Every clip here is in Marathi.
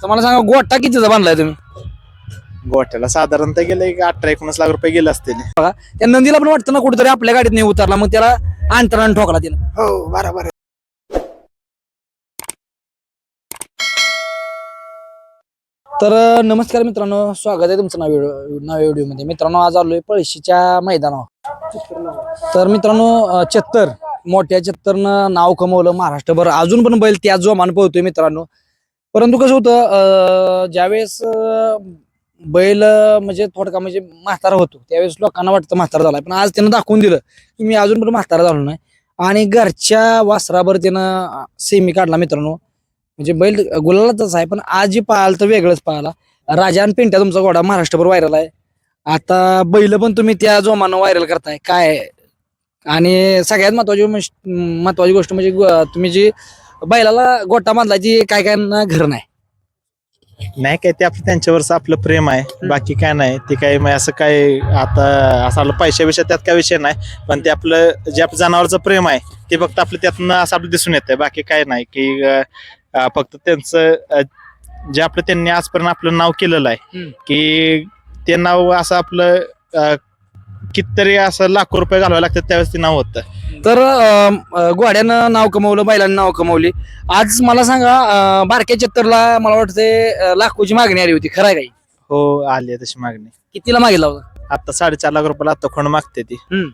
आता मला सांगा गोटा कितीचा बांधलाय तुम्ही? गोठ्याला साधारणतः गेलं एक अठरा एकोणीस लाख रुपये गेले असतील. बघा त्या नंदीला पण वाटतं ना कुठेतरी आपल्या गाडीत नाही उतरला मग त्याला अंतराने ठोकला तिला हो बरोबर आहे. तर अं, नमस्कार मित्रांनो स्वागत आहे तुमचं नव्या व्हिडिओ नव्या व्हिडिओमध्ये. मित्रांनो आज आलोय पळशीच्या मैदानावर. तर मित्रांनो अं, चत्तर मोठ्या चत्तरनं नाव कमवलं महाराष्ट्रभर. अजून पण बैल त्याच जोमान पळतोय मित्रांनो. परंतु कसं होतं ज्यावेळेस बैल म्हणजे थोडका म्हणजे म्हातारा होतो त्यावेळेस लोकांना वाटतं म्हातारा झालाय. पण आज त्यानं दाखवून दिलं की मी अजून पण म्हातारा झालो नाही. आणि घरच्या वासराभर त्यानं सेमी काढला मित्रांनो. म्हणजे बैल गुलालातच आहे पण आज जे पाहाल तर वेगळंच पाहिला राजा आणि पिंट्या तुमचा घोडा महाराष्ट्रभर व्हायरल आहे. आता बैल पण तुम्ही त्या जोमानं व्हायरल करताय. काय? आणि सगळ्यात महत्वाची महत्वाची गोष्ट म्हणजे तुम्ही जी बैलाला गोटा बांधला ती काय काय घर नाही. नाही काय ते आपलं त्यांच्यावरच आपलं प्रेम आहे. बाकी काय नाही ते काय मग असं काय आता असं आपलं पैशाविषयी त्यात काय विषय नाही पण ते आपलं जे आपलं जनावरचं प्रेम आहे ते फक्त आपलं त्यातनं असं आपलं दिसून येतंय. बाकी काय नाही की अं, फक्त त्यांचं अं, जे आपलं त्यांनी आजपर्यंत आपलं नाव केलेलं आहे. की ते नाव असं आपलं अं, कितीतरी असं लाखो रुपये घालवावे लागतात त्यावेळेस ते नाव होतं. तर अं, अं, घोड्यानं नाव कमवलं बैलांनी नाव कमवली. आज मला सांगा अं, बारक्या चत्तरला मला वाटतं लाखोची मागणी आली होती खरं आहे काही हो? आली आहे तशी मागणी. कितीला मागितला होता? आता साडेचार लाख रुपयाला आता खोंड मागते ती? हम्म.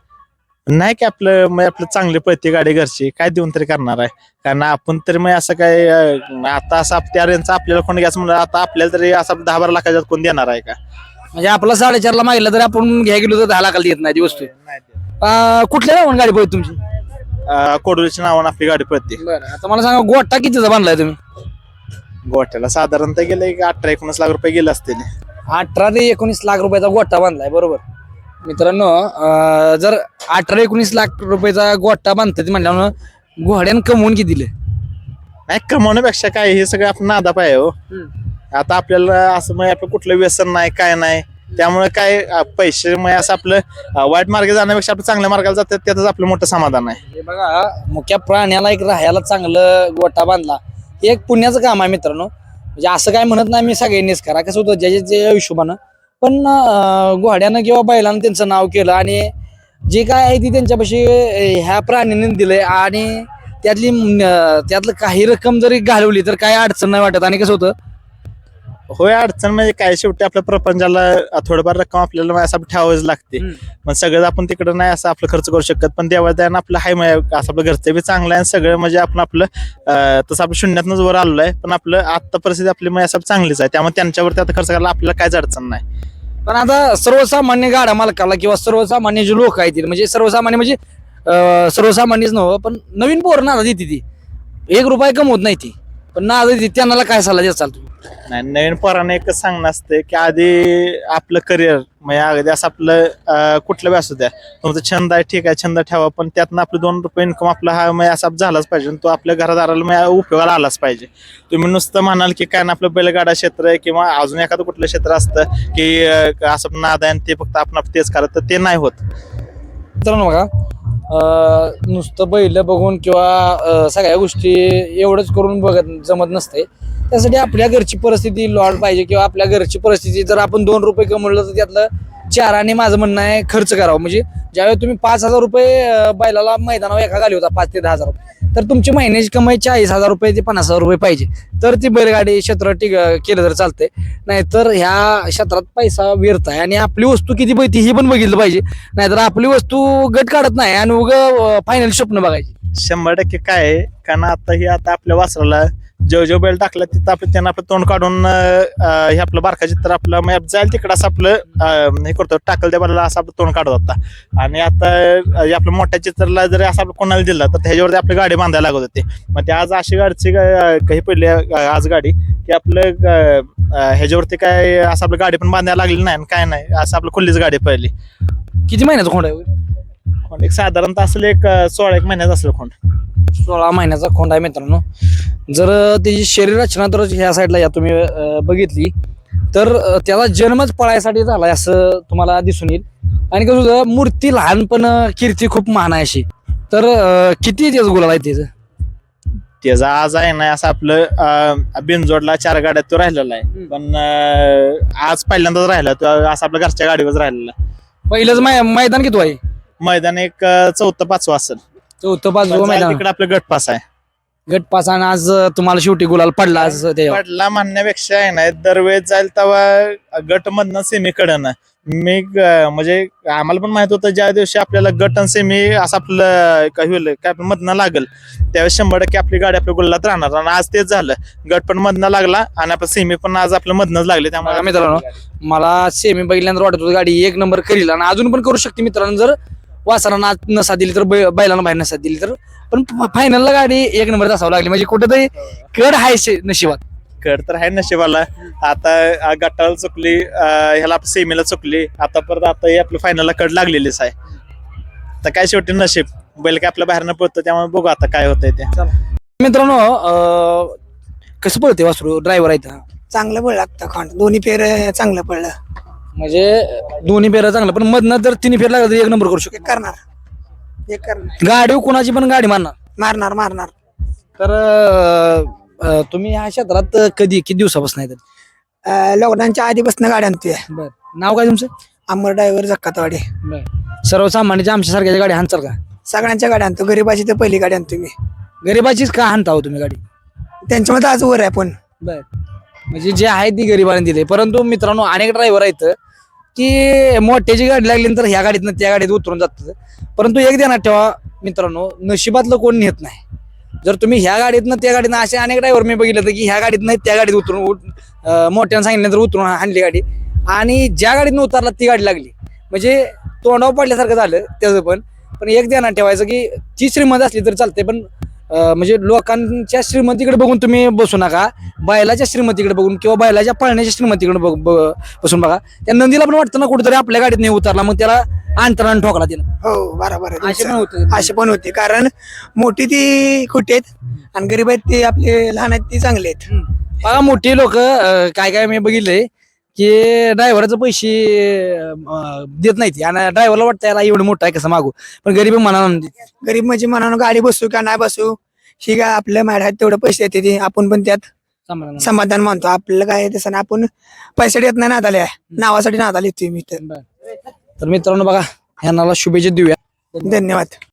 नाही की आपलं मग आपलं चांगली पळते गाडी घरची काय देऊन तरी करणार आहे. कारण आपण तरी मग असं काय अं, आता असं आप- त्या रेंजचं आपल्याला कोण घ्यायचं म्हणलं आता आपल्याला तरी असं दहा बारा लाखाच्यात कोण देणार आहे का? म्हणजे आपला साडेचारला मागितलं तरी आपण घ्या गेलो तर दहा लाखाला येत नाही ती वस्तू. अं, कुठल्या नावानं गाडी पळत तुमची? अं, कोडोलीच्या नावानं आपली गाडी पळते. बरं आता मला सांगा गोटा कितीचा बांधलाय तुम्ही? गोठ्याला साधारणतः गेलं एक अठरा एकोणीस लाख रुपये गेले असतील. अठरा ते एकोणीस लाख रुपयाचा गोटा बांधलाय बरोबर. मित्रांनो अं, जर अठरा एकोणीस लाख रुपयाचा गोटा बांधतात म्हणल्यानं घोड्यानं कमवून किती दिले? नाही कमवण्यापेक्षा काय हे सगळं आपण नादा पाहिजे हो. आता आपल्याला असं मग आपलं कुठलं व्यसन नाही काय नाही. त्यामुळे काय पैसे मग असं आपलं वाईट मार्गे जाण्यापेक्षा आपलं चांगल्या मार्गाला जातात त्यातच आपलं मोठं समाधान आहे. हे बघा मुख्या प्राण्याला एक राहायला चांगलं गोटा बांधला हे एक पुण्याचं काम आहे मित्रांनो. म्हणजे असं काय म्हणत नाही मी सगळ्यांनीच करा कसं होतं ज्याच्या ज्या हिशोबानं. पण घोड्यानं किंवा बैलानं त्यांचं नाव केलं आणि जे काय आहे ती त्यांच्यापाशी ह्या प्राण्याने दिलंय आणि त्यातली त्यातलं काही रक्कम जरी घालवली तर काय अडचण नाही वाटत. आणि कसं होतं होय अडचण म्हणजे काय? शेवटी आपल्या प्रपंचाला थोडंफार रक्कम आपल्याला असं ठेवावीच लागते. मग सगळं आपण तिकडं नाही असं आपलं खर्च करू शकत पण देवाद्यानं आपलं हाय मग असं आपलं घरचं बी चांगलं आहे सगळं म्हणजे आपण आपलं तसं आपण शून्यातनंच वर आलेलो आहे पण आपलं आता परिस्थिती आपली मग असं चांगलीच आहे. त्यामुळे त्यांच्यावरती आता खर्च करायला आपल्याला काहीच अडचण नाही. पण आता सर्वसामान्य गाडा मालकाला किंवा सर्वसामान्य जे लोक आहेत म्हणजे सर्वसामान्य म्हणजे सर्वसामान्यच नव्हतं पण नवीन पोर नादा देते ती. एक रुपये कमवत नाही ती. पण देते त्यांना काय सल्ला देत तुम्ही नाही नवीन पोराने एकच सांगणं असतं की आधी आपलं करिअर म्हणजे अगदी असं आपलं अं, कुठलं बी असू द्या. तुमचा छंद आहे ठीक आहे छंद ठेवा पण त्यातनं आपलं दोन रुपये इन्कम आपला हा म्हणजे असा झालाच पाहिजे. आणि तो आपल्या घरादाराला म्हणजे उपयोगाला आलाच पाहिजे. तुम्ही नुसतं म्हणाल की काय ना आपलं बैलगाडा क्षेत्र आहे किंवा अजून एखादं कुठलं क्षेत्र असतं की अं, असं नाद आहे आणि ते फक्त आपण तेच करत तर ते नाही होत. मित्रांनो बघा नुसतं बैल बघून किंवा सगळ्या गोष्टी एवढंच करून बघत जमत नसते. त्यासाठी आपल्या घरची परिस्थिती लॉड पाहिजे किंवा आपल्या घरची परिस्थिती जर आपण दोन रुपये कमवलं तर त्यातलं चार आणि माझं म्हणणं आहे खर्च करावं. म्हणजे ज्यावेळी तुम्ही पाच हजार रुपये बैलाला मैदानावर एका घाली होता पाच ते दहा हजार रुपये. तर तुमची महिन्याची कमाई चाळीस हजार रुपये ते पन्नास हजार रुपये पाहिजे. तर ती बैलगाडी क्षेत्र टिक केलं तर चालतंय. नाहीतर ह्या क्षेत्रात पैसा व्यर्थ आहे आणि आपली वस्तू किती पळते ही पण बघितलं पाहिजे. नाहीतर आपली वस्तू गट काढत नाही आणि उग फायनल स्वप्न बघायची. शंभर टक्के काय आहे? कारण आता हे आता आपल्या वासराला जेव बैल टाकला तिथं आपलं त्यांना आपलं तोंड काढून हे आपलं बारका चित्र आपलं मॅप जाईल तिकडं असं आपलं हे करतो टाकल त्या बैलाला असं आपलं तोंड काढत होता. आणि आता आपलं मोठ्या चित्राला जरी असं आपलं कोणाला दिलं तर त्याच्यावरती आपली गाडी बांधायला लागत होते. मग ते आज अशी गाडीची काही पडली आज गाडी की आपलं ह्याच्यावरती काय असं आपलं गाडी पण बांधायला लागली नाही आणि काय नाही असं आपलं खुल्लीच गाडी पहिली किती महिन्याचा खोंड आहे? खोंड एक साधारणतः असेल एक सोळा एक महिन्यात असेल खोंड. सोळा महिन्याचा खोंड आहे मित्रांनो. जर त्याची शरीर रचना तर ह्या साईडला या तुम्ही बघितली तर त्याला जन्मच पळायसाठी झालाय असं तुम्हाला दिसून येईल. आणि कसं होतं मूर्ती लहानपण कीर्ती खूप महान आहे अशी. तर किती त्याचं गुलाल आहे त्याचं? त्याचा आज आहे ना असं आपलं बिनजोडला चार गाड्यात तो राहिलेला आहे. पण आज पहिल्यांदाच राहिला तो असं आपल्या घरच्या गाडीवर राहिलेला. पहिलंच मैदान किती आहे? मैदान एक चौथं पाचवं असेल. चौथं पाचवं मैदान. तिकडे आपलं गटपास आहे. गट पास आणि आज तुम्हाला शेवटी गुलाल पडला आज ते. पडला म्हणण्यापेक्षा आहे ना दरवेळेस जाईल तेव्हा गट मधनं सेमी कडनं मी ग- म्हणजे आम्हाला पण माहीत होतं ज्या दिवशी आपल्याला गट आणि सेमी असं आपलं काय होईल काय मधनं लागल त्यावेळेस शंभर टक्के आपली गाडी आपल्या गुल्लात राहणार. आणि आज तेच झालं. गट पण मधनं लागला आणि आपलं सेमी पण आज आपलं मधनच लागले. बघा मित्रांनो, मला सेमी बघितल्यानंतर वाटत होतं गाडी एक नंबर करील आणि अजून पण करू शकते मित्रांनो. जर वासरांना नसा दिली तर बै- बैलांना बाहेर नसा दिली तर. पण फायनलला गाडी एक नंबर असावं लागली. म्हणजे कुठेतरी कड आहे शे- नशिबात. कड तर आहे नशिबाला. आता गटाला चुकली ह्याला सेमीला चुकली. आता परत आता हे आपलं फायनलला कड लागलेलीच आहे. तर काय शेवटी नशीब? बैल काय आपल्या बाहेर न पडतं त्यामुळे बघू आता काय होतंय ते. मित्रांनो अं, कसं पळते वासरू? ड्रायव्हर आहे इथं. चांगलं पडलं आता खांड. दोन्ही फेर अं, चांगलं पडलं म्हणजे दोन्ही फेऱ्या चांगलं पण मधनं जर तिन्ही फेर लागलं तर एक नंबर करू शकतो. एक करणार. एक करणार. गाडी कोणाची पण गाडी मारणार. मारणार मारणार. तर अं, अं, तुम्ही ह्या क्षेत्रात कधी किती दिवसापासून आहे अं, लॉकडाऊनच्या आधीपासून गाडी आणतोय. बर. नाव काय तुमचं? अमर ड्रायव्हर जक्कातवाडी. सर्वसामान्याच्या आमच्या सारख्या गाडी हाणचाल का? सगळ्यांच्या गाड्या आणतो. गरीबाची तर पहिली गाडी आणतो मी. गरीबाचीच का हाणता हो तुम्ही गाडी? त्यांच्यामध्ये आज वर आहे पण. बर. म्हणजे जे आहे ती गरिबाने दिले. परंतु मित्रांनो अनेक ड्रायव्हर आहेत की मोठ्याची गाडी लागली तर ह्या गाडीतनं त्या गाडीत उतरून जातात. परंतु एक ध्यानात ठेवा मित्रांनो नशिबातलं कोण नेत नाही. जर तुम्ही ह्या गाडीतनं त्या गाडीनं असे अनेक ड्रायव्हर मी बघितलं तर की ह्या गाडीतनं त्या गाडीत उतरून उत- मोठ्यानं सांगितल्यानंतर उतरून आणली गाडी. आणि ज्या गाडीतनं उतरला ती गाडी लागली. म्हणजे तोंडावर पडल्यासारखं झालं त्याचं पण. पण एक ध्यानात ठेवायचं की ती श्रीमंत असली तर चालते पण अं, म्हणजे लोकांच्या श्रीमंतीकडे बघून तुम्ही बसू नका. बैलाच्या श्रीमतीकडे बघून किंवा बैलाच्या पळण्याच्या श्रीमतीकडे बघ- ब- बसून बघा. त्या नंदीला पण वाटतं ना कुठेतरी आपल्या गाडीत नाही उतरला मग त्याला अंतरानं ठोकला तिनं हो बरोबर आहे. असे पण तुमचं. होते. असे पण होते. कारण मोठी ती खोटी आहेत? आणि गरीब आहेत ती आपले लहान आहेत ती चांगले आहेत. बघा मोठी लोक काय काय मी बघितलंय. की ड्रायव्हरचं पैसे देत नाहीत. आणि ड्रायव्हरला वाटतं याला एवढं मोठं आहे कसं मागू? पण गरीब देत. गरीब म्हणजे मनानं गाडी बसू का नाही बसू? ही काय आपल्या मॅड आहेत तेवढं पैसे देते ती. आपण पण त्यात समाधान. मानतो. आपल्याला काय तसं आपण पैसे देत नाही नादाले. नावासाठी नादाले येतोय मी तर तर मित्रांनो बघा ह्यांना शुभेच्छा देऊया. धन्यवाद.